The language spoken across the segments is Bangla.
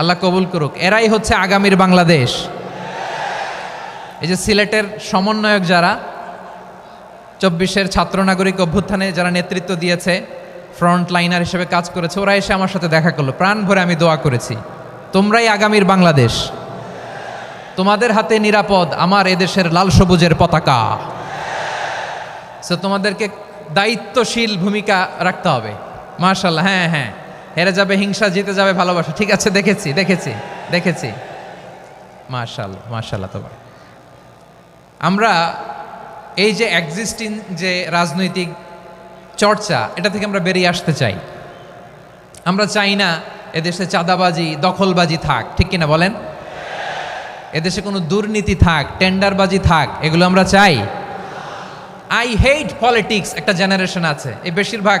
আল্লাহ কবুল করুক। এরাই হচ্ছে আগামীর বাংলাদেশ। এই যে সিলেটের সমন্বয়ক যারা, চব্বিশের ছাত্র নাগরিক অভ্যুত্থানে যারা নেতৃত্ব দিয়েছে ফ্রন্ট লাইনার হিসেবে কাজ করেছে, ওরা এসে আমার সাথে দেখা করল। প্রাণ ভরে আমি দোয়া করেছি। তোমরাই আগামীর বাংলাদেশ। তোমাদের হাতে নিরাপদ আমার এদেশের লাল সবুজের পতাকা। সো তোমাদেরকে দায়িত্বশীল ভূমিকা রাখতে হবে। মার্শাল্লাহ হ্যাঁ হ্যাঁ। হেরে যাবে, হিংসা, জিতে যাবে, ভালোবাসা। ঠিক আছে, দেখেছি দেখেছি দেখেছি। মার্শাল্লাহ মার্শাল্লাহ তোমার। আমরা এই যে এক্সিস্টিং যে রাজনৈতিক চর্চা, এটা থেকে আমরা বেরিয়ে আসতে চাই। আমরা চাই না এদেশে চাঁদাবাজি, দখলবাজি থাক। ঠিক কিনা বলেন? এদেশে কোনো দুর্নীতি থাক, টেন্ডারবাজি থাক, এগুলো আমরা চাই। আই হেট পলিটিক্স একটা জেনারেশন আছে। এই বেশিরভাগ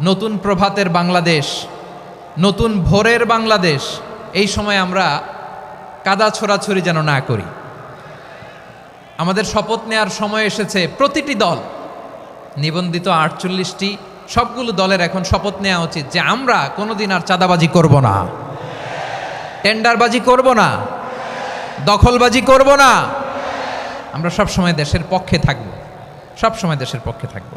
নতুন প্রভাতের বাংলাদেশ, নতুন ভোরের বাংলাদেশ, এই সময় আমরা কাদা ছোড়াছড়ি যেন না করি। আমাদের শপথ নেওয়ার সময় এসেছে প্রতিটি দল, নিবন্ধিত আটচল্লিশটি, সবগুলো দলের এখন শপথ নেওয়া উচিত যে আমরা কোনোদিন আর চাঁদাবাজি করব না। টেন্ডারবাজি করব না। দখলবাজি করব না। আমরা সব সময় দেশের পক্ষে থাকব। সব সময় দেশের পক্ষে থাকব।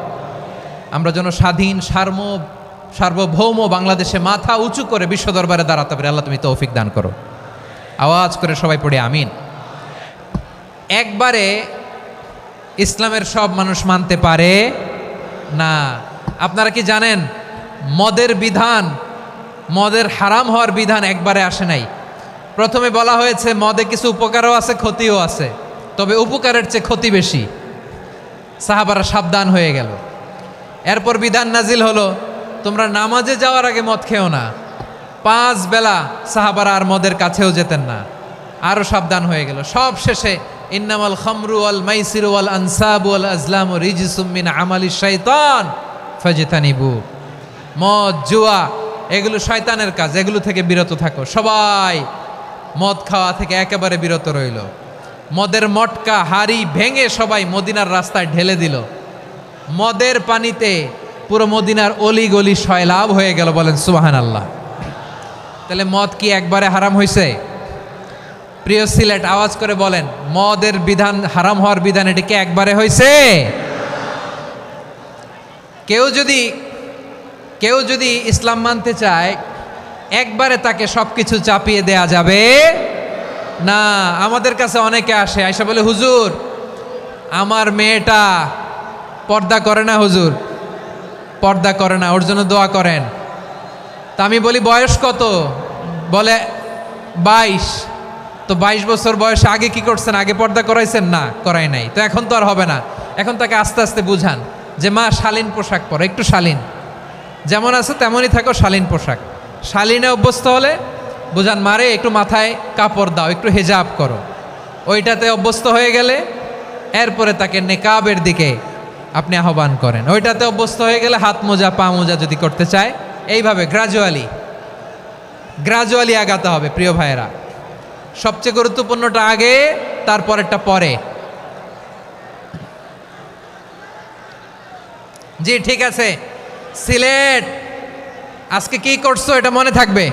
আমরা যেন স্বাধীন, সার্ম, সার্বভৌম বাংলাদেশে মাথা উঁচু করে বিশ্ব দরবারে দাঁড়াতে পারি। আল্লাহ তুমি তৌফিক দান করো। আওয়াজ করে সবাই পড়ে, আমিন। একবারে ইসলামের সব মানুষ মানতে পারে না। আপনারা কি জানেন, মদের বিধান, মদের হারাম হওয়ার বিধান একবারে আসে নাই। প্রথমে বলা হয়েছে, মদে কিছু উপকারও আছে, ক্ষতিও আছে। তবে উপকারের চেয়ে ক্ষতি বেশি। সাহাবারা সাবধান হয়ে গেল। এরপর বিধান নাজিল হলো, তোমরা নামাজে যাওয়ার আগে মদ খেও না। পাঁচ বেলা সাহাবারা আর মদের কাছেও যেতেন না। আরও সাবধান হয়ে গেল। সব শেষে, ইন্নামাল খামরু আল মাইসিরু আল আনসাবু আল আজলাম রিজিসুমিন আমালি শৈতান ফজিতানিবু। মদ, জুয়া, এগুলো শয়তানের কাজ। এগুলো থেকে বিরত থাকো। সবাই মদ খাওয়া থেকে একেবারে বিরত রইল। মদের মটকা, হাড়ি ভেঙে সবাই মদিনার রাস্তায় ঢেলে দিল। মদের পানিতে পুরো মদিনার অলি গলি সয়লাভ হয়ে গেল বলেন সুবাহান আল্লাহ তাহলে মদ কি একবারে হারাম হয়েছে প্রিয় সিলেট, আওয়াজ করে বলেন, মদের বিধান, হারাম হওয়ার বিধান এটি কি একবারে হয়েছে কেউ যদি কেউ যদি ইসলাম মানতে চায়, একবারে তাকে সব কিছু চাপিয়ে দেয়া যাবে? না, আমাদের কাছে অনেকে আসে, আয়সা বলে, হুজুর, আমার মেয়েটা পর্দা করে না হুজুর। পর্দা করে না, ওর জন্য দোয়া করেন। তা আমি বলি, বয়স কত? বলে, বাইশ। তো বাইশ বছর বয়সে আগে কি করছেন? আগে পর্দা করাইছেন? না, করাই নাই। তো এখন তো আর হবে না। এখন তাকে আস্তে আস্তে বুঝান যে, মা, শালীন পোশাক পরো, একটু শালীন। যেমন আছে, তেমনই থাকো, শালীন পোশাক। শালীনে অভ্যস্ত হলে বুঝান মারে একটু মাথায় কাপড় দাও, একটু হেজাব করো। ওইটাতে অভ্যস্ত হয়ে গেলে, এরপরে তাকে নেকাবের দিকে আপনি আহ্বান করেন। ওইটাতে অভ্যস্ত হয়ে গেলে হাত মোজা, পা মোজা যদি করতে চায়, এইভাবে গ্রাজুয়ালি গ্রাজুয়ালি আগাতে হবে প্রিয় ভাইয়েরা। সবচেয়ে গুরুত্বপূর্ণটা আগে, তারপরেরটা পরে। জি, ঠিক আছে। সিলেট, আজকে কি করছ এটা মনে থাকবে?